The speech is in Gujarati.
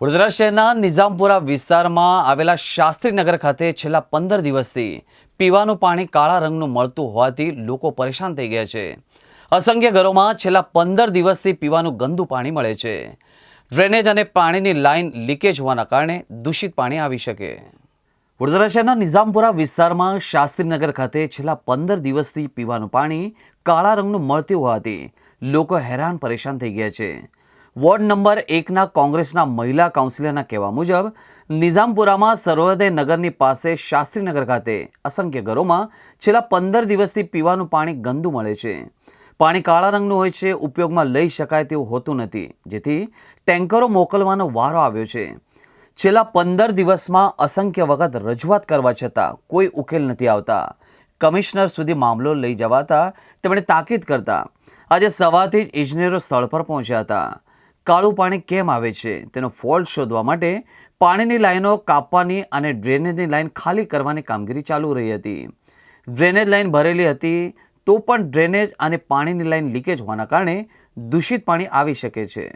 વડોદરા શહેરના નિઝામપુરા વિસ્તારમાં આવેલા શાસ્ત્રીનગર ખાતે છેલ્લા પંદર દિવસથી પીવાનું પાણી કાળા રંગનું મળતું હોવાથી લોકો પરેશાન થઈ ગયા છે. અસંખ્ય ઘરોમાં છેલ્લા પંદર દિવસથી પીવાનું ગંદુ પાણી મળે છે. ડ્રેનેજ અને પાણીની લાઇન લીકેજ હોવાના કારણે દૂષિત પાણી આવી શકે. વડોદરા શહેરના નિઝામપુરા વિસ્તારમાં શાસ્ત્રીનગર ખાતે છેલ્લા પંદર દિવસથી પીવાનું પાણી કાળા રંગનું મળતું હોવાથી લોકો હેરાન પરેશાન થઈ ગયા છે. વોર્ડ નંબર એકના કોંગ્રેસના મહિલા કાઉન્સિલરના કહેવા મુજબ, નિઝામપુરામાં સર્વોદય નગરની પાસે શાસ્ત્રીનગર ખાતે અસંખ્ય ઘરોમાં છેલ્લા પંદર દિવસથી પીવાનું પાણી ગંદુ મળે છે. પાણી કાળા રંગનું હોય છે, ઉપયોગમાં લઈ શકાય તેવું હોતું નથી. જેથી ટેન્કરો મોકલવાનો વારો આવ્યો છે. છેલ્લા પંદર દિવસમાં અસંખ્ય વખત રજૂઆત કરવા છતાં કોઈ ઉકેલ નથી આવતા. કમિશનર સુધી મામલો લઈ જવાતા તેમણે તાકીદ કરતા. આજે સવારથી જ ઇજનેરો સ્થળ પર પહોંચ્યા હતા. કાળું પાણી કેમ આવે છે? તેનો ફોલ્ટ શોધવા માટે પાણીની લાઈનો કાપવાની અને ડ્રેનેજની લાઈન ખાલી કરવાની કામગીરી ચાલુ રહી હતી. ડ્રેનેજ લાઈન ભરેલી હતી તો પણ ડ્રેનેજ અને પાણીની લાઈન લીકેજ હોવાના કારણે દૂષિત પાણી આવી શકે છે.